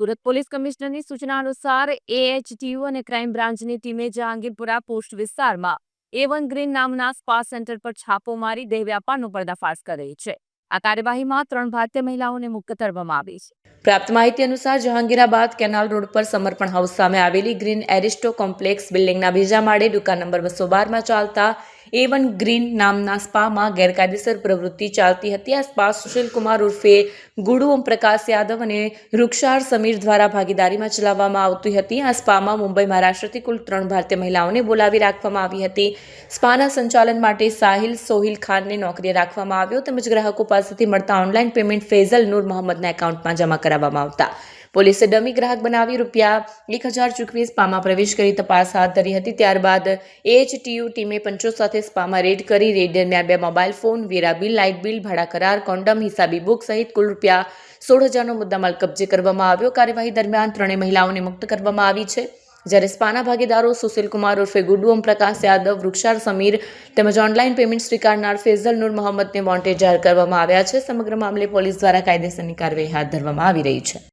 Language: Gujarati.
સુરત પોલીસ કમિશનરની સૂચના અનુસાર એએચટીયુ અને ક્રાઇમ બ્રાન્ચની ટીમે જહાંગીરપુરા પોસ્ટ વિસ્તારમાં એ વન ગ્રીન નામના સ્પા સેન્ટર પર છાપો મારી દેહ વ્યાપારનો પર્દાફાશ કરી છે. આ કાર્યવાહીમાં ત્રણ ભારતીય મહિલાઓને મુક્ત કરવામાં આવી છે. પ્રાપ્ત માહિતી અનુસાર જહાંગીરાબાદ કેનાલ રોડ પર સમર્પણ હાઉસ સામે આવેલી ગ્રીન એરિસ્ટો કોમ્પ્લેક્સ બિલ્ડિંગના બીજા માળે દુકાન નંબર બસો બારમાં ચાલતા એ વન ગ્રીન નામના સ્પામાં ગેરકાયદેસર પ્રવૃત્તિ ચાલતી હતી. આ સ્પા સુશીલ કુમાર ઉર્ફે ગુડુ ઓમપ્રકાશ યાદવ અને રૂક્ષાર સમીર દ્વારા ભાગીદારીમાં ચલાવવામાં આવતી હતી. આ સ્પામાં મુંબઈ મહારાષ્ટ્રથી કુલ ત્રણ ભારતીય મહિલાઓને બોલાવી રાખવામાં આવી હતી. સ્પાના સંચાલન માટે સાહિલ સોહિલ ખાનને નોકરીએ રાખવામાં આવ્યો. તેમજ ગ્રાહકો પાસેથી મળતા ઓનલાઈન પેમેન્ટ ફેઝલ નૂર મોહમ્મદના એકાઉન્ટમાં જમા કરાવવામાં આવતા. પોલીસે ડમી ગ્રાહક બનાવી રૂપિયા એક હજાર ચૂકવી સ્પામાં પ્રવેશ કરી તપાસ હાથ ધરી હતી. ત્યારબાદ એએચટીયુ ટીમે પંચો સાથે સ્પામાં રેડ કરી રેડ દરમિયાન બે મોબાઈલ ફોન, વેરા બિલ, લાઇટ બિલ, ભાડા કરાર, કોન્ડમ, હિસાબી બુક સહિત કુલ રૂપિયા સોળ હજારનો મુદ્દામાલ કબજે કરવામાં આવ્યો. કાર્યવાહી દરમિયાન ત્રણેય મહિલાઓને મુક્ત કરવામાં આવી છે. જ્યારે સ્પાના ભાગીદારો સુશીલ કુમાર ઉર્ફે ગુડુ ઓમ પ્રકાશ યાદવ, વૃક્ષાર સમીર તેમજ ઓનલાઈન પેમેન્ટ સ્વીકારનાર ફેઝલ નૂર મોહમ્મદને વોન્ટેડ જાહેર કરવામાં આવ્યા છે. સમગ્ર મામલે પોલીસ દ્વારા કાયદેસરની કાર્યવાહી હાથ ધરવામાં આવી રહી છે.